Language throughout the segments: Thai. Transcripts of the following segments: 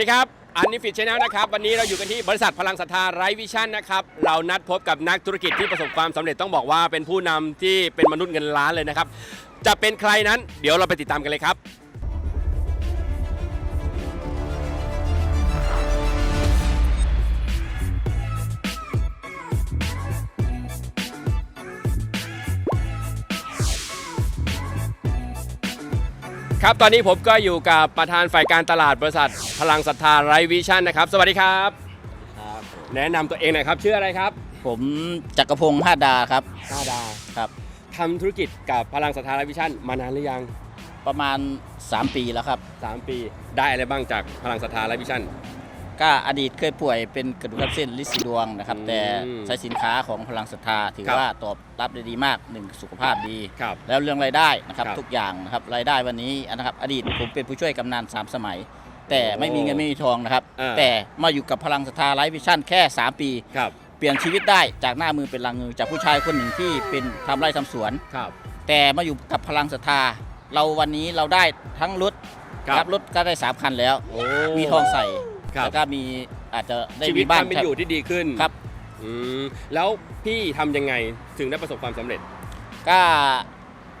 สวัสดีครับ อันนี้ฟิตชแนลนะครับ วันนี้เราอยู่กันที่บริษัทพลังศรัทธาไรวิชั่นนะครับ เรานัดพบกับนักธุรกิจที่ประสบความสำเร็จต้องบอกว่าเป็นผู้นำที่เป็นมนุษย์เงินล้านเลยนะครับ จะเป็นใครนั้น เดี๋ยวเราไปติดตามกันเลยครับ ครับ ตอนนี้ผมก็อยู่กับประธานฝ่ายการตลาดบริษัท พลังศรัทธาไรวิชั่นนะครับ สวัสดีครับ ครับแนะนำตัวเองหน่อยครับ ชื่ออะไรครับผมจักรพงศ์พาดดาครับตาดาครับ ทำธุรกิจกับพลังศรัทธาไรวิชั่นมานานหรือยัง ประมาณ 3 ปีแล้วครับ 3 ปี ได้อะไรบ้างจากพลังศรัทธาไรวิชั่น ก็อดีตเคยป่วยเป็นกระดูกทับเส้นลิซิดวงนะครับ อืมแต่ใช้สินค้าของพลังศรัทธาถือครับว่าตอบรับได้ดีมากหนึ่งสุขภาพดี ครับแล้วเรื่องรายได้นะครับครับทุกอย่างนะครับรายได้วันนี้นะครับ อดีตผมเป็นผู้ช่วยกำนัน3สมัย แต่ไม่มีเงินไม่มีทองนะครับ อ่า แต่มาอยู่กับพลังศรัทธาไลฟ์วิชั่นแค่ 3 ปี ครับ เปลี่ยนชีวิตได้จากหน้ามือเป็นหลังมือจากผู้ชายคนหนึ่งที่เป็นทำไร่ทำสวน ครับ แต่มาอยู่กับพลังศรัทธา เราวันนี้เราได้ทั้งรถครับ รถก็ได้สามคันแล้ว โอ้มีทองใส่ ครับ แล้วก็มีอาจจะได้ชีวิมีตบ้านการเป็นอยู่ที่ดีขึ้นครับ อืมแล้วพี่ทำยังไงถึงได้ประสบความสำเร็จ ก็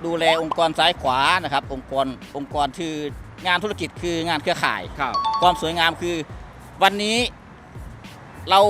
ดูแลองค์กรซ้ายขวานะครับ องค์กรองค์กรคืองานธุรกิจคืองานเครือข่าย ครับ ความสวยงามคือวันนี้เรา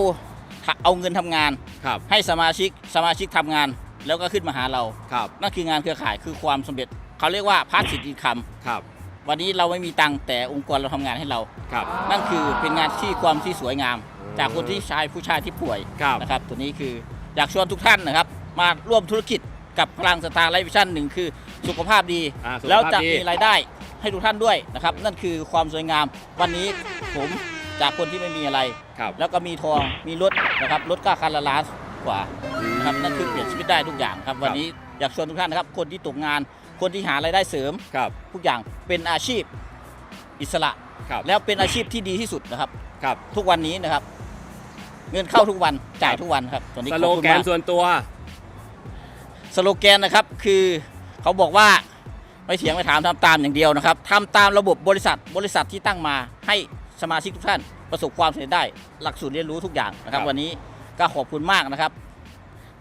เอาเงินทำงาน ครับ ให้สมาชิกสมาชิกทำงาน แล้วก็ขึ้นมาหาเรา ครับ นั่นคืองานเครือข่ายคือความสำเร็จ เขาเรียกว่าพาสซีฟอินคัมครับ วันนี้เราไม่มีตังค์แต่องค์กรเราทำงานให้เรา ครับ นั่นคือเป็นงานที่ความที่สวยงามอืมจากคนที่ชายผู้ชายที่ป่วยครับ นะครับตัวนี้คืออยากชวนทุกท่านนะครับ มาร่วมธุรกิจกับพลังสตาร์ไลฟ์วิชั่นหนึ่งคือสุขภาพดี อ่าสุขภาพแล้วจะดีมีรายได้ให้ทุกท่านด้วยนะครับ นั่นคือความสวยงามวันนี้ผมจากคนที่ไม่มีอะไร ครับแล้วก็มีทองมีรถนะครับรถก็คันละล้านกว่า นะครับนั่นคือเปลี่ยนชีวิตได้ทุกอย่างครับวันนี้อยากชวนทุกท่านนะครับคนที่ตกงาน คนที่หารายได้เสริมครับ ทุกอย่างเป็นอาชีพอิสระ ครับแล้วเป็นอาชีพที่ดีที่สุดนะครับ ครับทุกวันนี้นะครับ เงินเข้าทุกวันจ่ายทุกวันครับตัวนี้สขอบโลคุณแกนมาก ส่วนตัว สโลแกนนะครับคือเขาบอกว่าไม่เถียงไม่ถามทำตามอย่างเดียวนะครับทำตามระบบบริษัทบริษัทที่ตั้งมาให้สมาชิกทุกท่านประสบความสำเร็จได้ หลักสูตรเรียนรู้ทุกอย่างนะครับ ครับ วันนี้ก็ขอบคุณมากนะครับ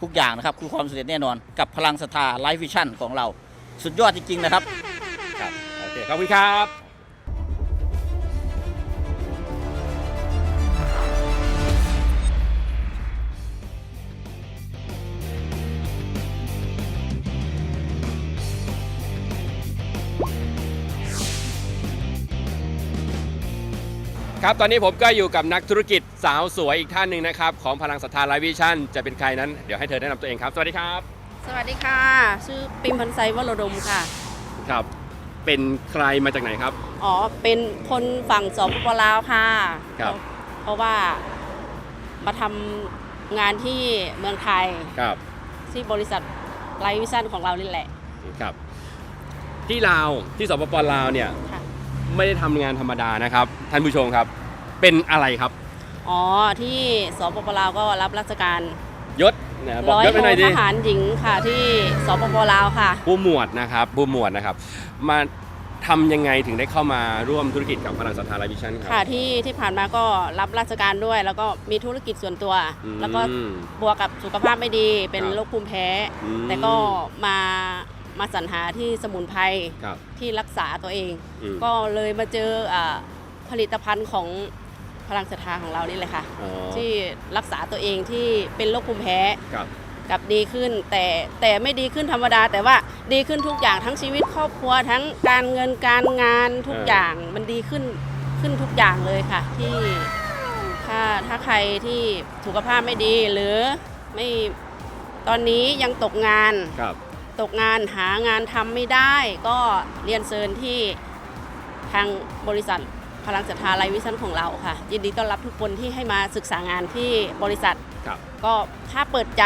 ทุกอย่างนะครับคือความสำเร็จแน่นอนกับพลังศรัทธาไลฟ์วิชั่นของเรา สุดยอดจริงๆนะครับครับโอเคขอบคุณครับครับตอนนี้ผมก็อยู่กับนักธุรกิจสาวสวยอีกท่านหนึ่งนะครับ ของพลังศรัทธาไลฟ์วิชั่นจะเป็นใครนั้น เดี๋ยวให้เธอแนะนำตัวเองครับ สวัสดีครับ สวัสดีค่ะ ชื่อปิมพันไซวโรดมค่ะ ครับ เป็นใครมาจากไหนครับ อ๋อ เป็นคนฝั่งสปปลาวค่ะครับ เพราะว่ามาทำงานที่เมืองไทยครับที่บริษัทไลวิชั่นของเรานี่แหละครับ ที่ลาวที่สปปลาวเนี่ยค่ะ ไม่ได้ทำงานธรรมดานะครับ ท่านผู้ชมครับ เป็นอะไรครับ อ๋อที่สปปลาวก็รับราชการยศ นะบอกร้อยยศโทไปหน่อยดิ ทหารหญิงค่ะที่สปปลาวค่ะ ผู้หมวดนะครับผู้หมวดนะครับ มาทำยังไงถึงได้เข้ามาร่วมธุรกิจกับพลังศรัทธาไลฟ์วิชั่นครั ค่ะที่ที่ผ่านมาก็รับราชการด้วย แล้วก็มีธุรกิจส่วนตัว อืมแล้วก็บวกกับสุขภาพไม่ดี เป็นครับโรคภูมิแพ้ อืม แต่ก็มามาสรรหาที่สมุนไพรครับที่รักษาตัวเอง อืม ก็เลยมาเจออาผลิตภัณฑ์ของ พลังศรัทธาของเรานี่เลยค่ะ อ๋อที่รักษาตัวเองที่เป็นโรคภูมิแพ้ครับ กลับดีขึ้น แต่แต่ไม่ดีขึ้นธรรมดา แต่ว่าดีขึ้นทุกอย่างทั้งชีวิตครอบครัวทั้งการเงินการงานทุกเออออ ย่างมันดีขึ้นขึ้นทุกอย่างเลยค่ะ ที่ถ้าถ้าใครที่สุขภาพไม่ดีหรือไม่ตอนนี้ยังตกงาน ครับ ตกงานหางานทำไม่ได้ ก็เรียนเชิญที่ทางบริษัท พลังศรัทธาไลฟ์วิชั่นของเราค่ะ ยินดีต้อนรับทุกคนที่ให้มาศึกษางานที่บริษัท ครับ ก็ถ้าเปิดใจ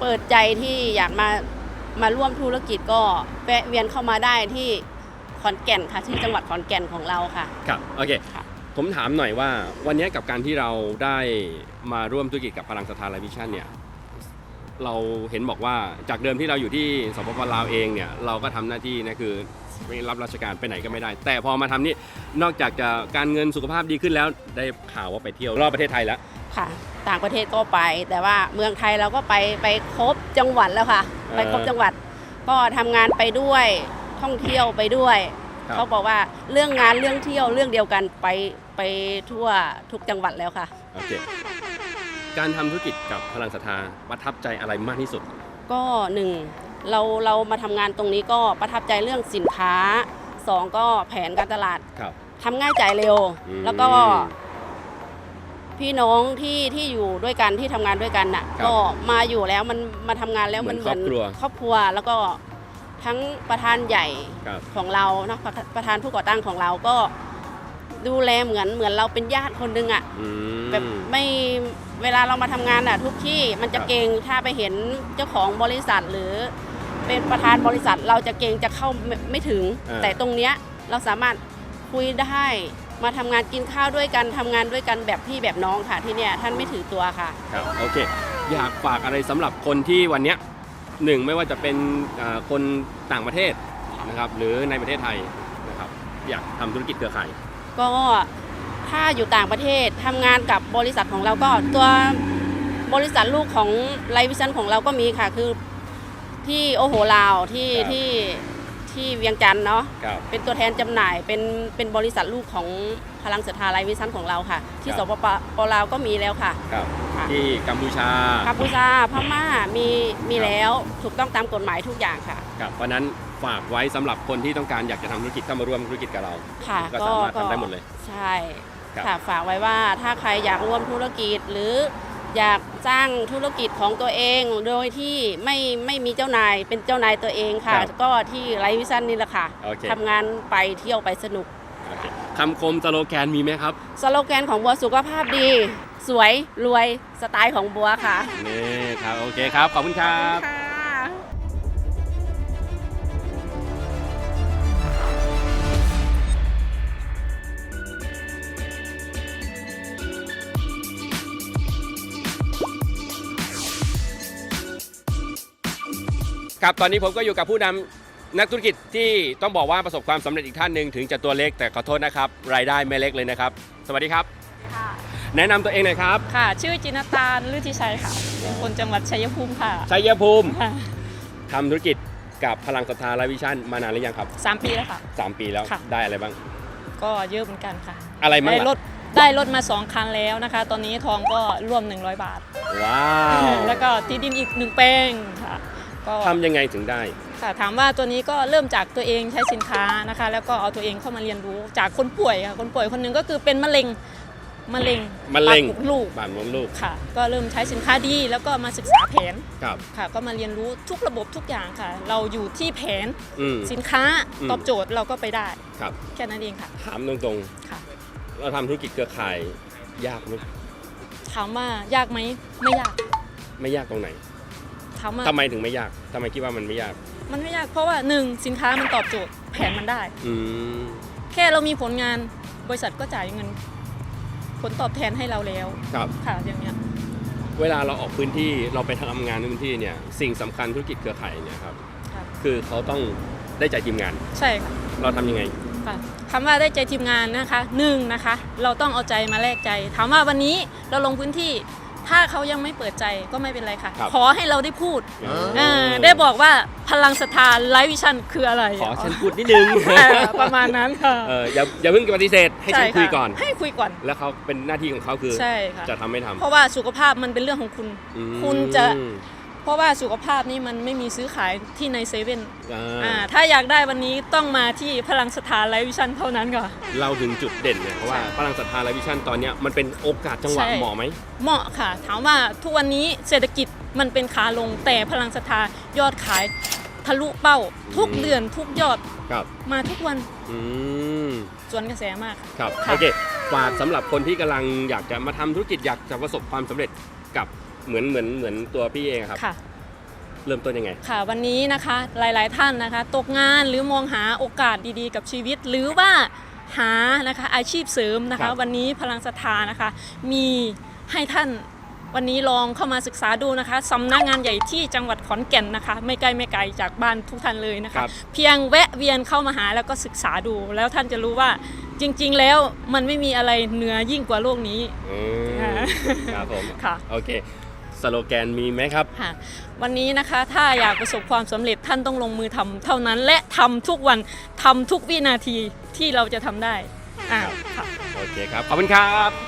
เปิดใจที่อยากมามาร่วมธุรกิจก็แวะเวียนเข้ามาได้ที่ขอนแก่นค่ะ ที่จังหวัดขอนแก่นของเราค่ะ ครับ โอเค ค่ะ ผมถามหน่อยว่าวันนี้กับการที่เราได้มาร่วมธุรกิจกับพลังศรัทธาไลฟ์วิชั่นเนี่ย เราเห็นบอกว่าจากเดิมที่เราอยู่ที่สปปลาวเองเนี่ย เราก็ทำหน้าที่นะคือ ไม่รับราชการไปไหนก็ไม่ได้ แต่พอมาทำนี่นอกจากจะการเงินสุขภาพดีขึ้นแล้ว ได้ข่าวว่าไปเที่ยวรอบประเทศไทยแล้ว ค่ะ ต่างประเทศก็ไป แต่ว่าเมืองไทยเราก็ไปไปครบจังหวัดแล้วค่ะ เออไปครบจังหวัด ก็ทำงานไปด้วยท่องเที่ยวไปด้วย ครับ เขาบอกว่าเรื่องงานเรื่องเที่ยวเรื่องเดียวกันไปไปทั่วทุกจังหวัดแล้วค่ะ โอเคการทำธุรกิจกับพลังศรัทธาประทับใจอะไรมากที่สุด ก็หนึ่ง เราเรามาทำงานตรงนี้ก็ประทับใจเรื่องสินค้าสองก็แผนการตลาดครับ ทำง่ายจ่ายเร็ว อืมแล้วก็ พี่น้องที่ที่อยู่ด้วยกันที่ทำงานด้วยกันน่ะ ครับก็มาอยู่แล้วมันมาทำงานแล้วเหมืมัอนนเหมือนครอบครัว ครอบครัวแล้วก็ทั้งประธานใหญ่ ครับ ของเรานะประประธานผู้ก่อตั้งของเราก็ดูแลเหมือนเหมือนเราเป็นญาติคนหนึงอะอืม แบบไม่ เวลาเรามาทำงานอะทุกที่มันจะครับเกรงถ้าไปเห็นเจ้าของบริษัทหรือเป็นประธานบริษัทเราจะเกรงจะเข้าไม่ไม่ถึงอ่าแต่ตรงเนี้ยเราสามารถคุยได้มาทำงานกินข้าวด้วยกันทำงานด้วยกันแบบพี่แบบน้องค่ะที่เนี่ยท่านไม่ถือตัวค่ะครับโอเค อยากฝากอะไรสำหรับคนที่วันเนี้ยหนึ่งไม่ว่าจะเป็นอ่าคนต่างประเทศนะครับหรือในประเทศไทยนะครับอยากทำธุรกิจเครือข่ายก็ ถ้าอยู่ต่างประเทศทำงานกับบริษัทของเราก็ตัวบริษัทลูกของไลวิชันของเราก็มีค่ะ คือที่โอโหลาวที่ครับ ที่ที่เวียงจันทร์เนาะครับเป็นตัวแทนจำหน่ายเป็นเป็นบริษัทลูกของพลังศรัทธาไลวิชันของเราค่ะ ที่คสรับปปลาวก็มีแล้วค่ะ ครับค่ะ ที่กัมพูชากัมพูชาพม่ามีมีครับแล้วถูกต้องตามกฎหมายทุกอย่างค่ะครับเพราะฉะนั้นฝากไว้สำหรับคนที่ต้องการอยากจะทำธุรกิจเข้ามาร่วมธุรกิจกับเรา ค่ะก็สามารถทำได้หมดเลย ใช่ ครับค่ะฝากไว้ว่าถ้าใครอยากร่วมธุรกิจหรืออยากสร้างธุรกิจของตัวเอง โดยที่ไม่ไม่มีเจ้านายเป็นเจ้านายตัวเองค่ะก็ที่ไลฟ์วิชั่นนี่แหละค่ะโอเค ทำงานไปเที่ยวไปสนุก โอเคคำคมสโลแกนมีไหมครับ สโลแกนของบัวสุขภาพดี สวยรวยสไตล์ของบัวค่ะ นี่ครับ โอเคครับ ขอบคุณครับ ค่ะ ครับตอนนี้ผมก็อยู่กับผู้นำนักธุรกิจที่ต้องบอกว่าประสบความสำเร็จอีกท่านหนึ่งถึงจะตัวเล็กแต่ขอโทษนะครับ รายได้ไม่เล็กเลยนะครับ สวัสดีครับ ค่ะ แนะนำตัวเองหน่อยครับค่ะ ชื่อจินตาลลือทิชัยค่ะ เป็นคนจังหวัดชัยภูมิค่ะชัยภูมิค่ะทำธุรกิจกับพลังศรัทธาและวิชั่นมานานหรือยังครับ สามปีแล้วค่ะ สามปีแล้วค่ะ ได้อะไรบ้าง ก็เยอะเหมือนกันค่ะ อะไรบ้างได้รล่ะถได้รถมาสองคันแล้วนะคะ ตอนนี้ทองก็ร่วม 100 บาท ว้าวแล้วก็ที่ดินอีกหนึ่งแปลงค่ะ ก็ทำยังไงถึงได้ ค่ะถามว่าตัวนี้ก็เริ่มจากตัวเองใช้สินค้านะคะ แล้วก็เอาตัวเองเข้ามาเรียนรู้จากคนป่วยค่ะคนป่วยคนหนึ่งก็คือเป็นมะเร็งมะเร็งมะเร็ง ปากมดลูกบ้านมดลูกค่ะ ก็เริ่มใช้สินค้าดีแล้วก็มาศึกษาแผนครับ ค่ะ ก็มาเรียนรู้ทุกระบบทุกอย่างค่ะ เราอยู่ที่แผนอืม สินค้าอืม ตอบโจทย์เราก็ไปได้ ครับ แค่นั้นเองค่ะถามตรงค่ะ ๆ เราทำธุรกิจเครือข่ายยากไหมถามว่ายากไหมไม่ยาก ไม่ยากตรงไหน ถามว่าทำไมถึงไม่ยากทำไมคิดว่ามันไม่ยาก มันไม่ยากเพราะว่าหนึ่งสินค้ามันตอบโจทย์แผนมันได้ อืม แค่เรามีผลงานบริษัทก็จ่ายเงิน ผลตอบแทนให้เราแล้วครับ ค่ะอย่างเงี้ย เวลาเราออกพื้นที่เราไปทำงานในพื้นที่เนี่ยสิ่งสำคัญธุรกิจเครือข่ายเนี่ยครับค่ะ คือเขาต้องได้ใจทีมงาน ใช่ค่ะ เราทำยังไง ค่ะคำว่าได้ใจทีมงานนะคะหนึ่งนะคะ เราต้องเอาใจมาแลกใจ ถามว่าวันนี้เราลงพื้นที่ ถ้าเขายังไม่เปิดใจก็ไม่เป็นไรค่ะ ครับ ขอให้เราได้พูดอ๋อเออได้บอกว่าพลังศรัทธาไลฟ์วิชั่นคืออะไรขอฉันพูดนิดนึงเออประมาณนั้นค่ะเอออย่าอย่าเพิ่งปฏิเสธให้ฉันช่ะคุยก่อนให้คุยก่อน แล้วเขาเป็นหน้าที่ของเขาคือ ใช่ค่ะ จะทำไม่ทำ เพราะว่าสุขภาพมันเป็นเรื่องของคุณ อืม คุณจะเพ ราะว่าสุขภาพนี่มันไม่มีซื้อขายที่ในเซเว่นอ่าอ่าถ้าอยากได้วันนี้ต้องมาที่พลังสถานไลฟ์วิชั่นเท่านั้นก่อนเราถึงจุดเด่นเนี่ยเพราะว่าใช่พลังศรัทธาและวิชั่นตอนเนี้ยมันเป็นโอกาสจังหวะใช่ เหมาะไหม เหมาะค่ะ ถามว่าทุกวันนี้เศรษฐกิจมันเป็นขาลงแต่พลังศรัทธายอดขายทะลุเป้า ทุกอืม เดือนทุกยอดครับ มาทุกวันอืม สวนกระแสมาก ครับ ค่ะ โอเค ฝากสำหรับคนที่กำลังอยากจะมาทำธุรกิจอยากจะประสบความสำเร็จกับ เหมือนเหมือนเหมือนตัวพี่เองอะครับ ค่ะ เริ่มต้นยังไง ค่ะวันนี้นะคะหลาย ๆ ท่านนะคะ ตกงานหรือมองหาโอกาสดีๆ กับชีวิต หรือว่าหานะคะอาชีพเสริมนะครัคะ บ วันนี้พลังศรัทธานะคะ มีให้ท่านวันนี้ลองเข้ามาศึกษาดูนะคะสำนักงานใหญ่ที่จังหวัดขอนแก่นนะคะ ไม่ไกลไม่ไกลจากบ้านทุกท่านเลยนะครัคะบเพียงแวะเวียนเข้ามาหาแล้วก็ศึกษาดู แล้วท่านจะรู้ว่าจริง ๆ แล้วมันไม่มีอะไรเหนือยิ่งกว่าโลกนี้ อืมค่ะ ครับผม ค่ะ โอเค สโลแกนมีไหมครับ ค่ะวันนี้นะคะถ้าอยากประสบความสำเร็จท่านต้องลงมือทำเท่านั้นและทำทุกวันทำทุกวินาทีที่เราจะทำได้อ่าค่ะ โอเคครับ ขอบคุณครับค่ะ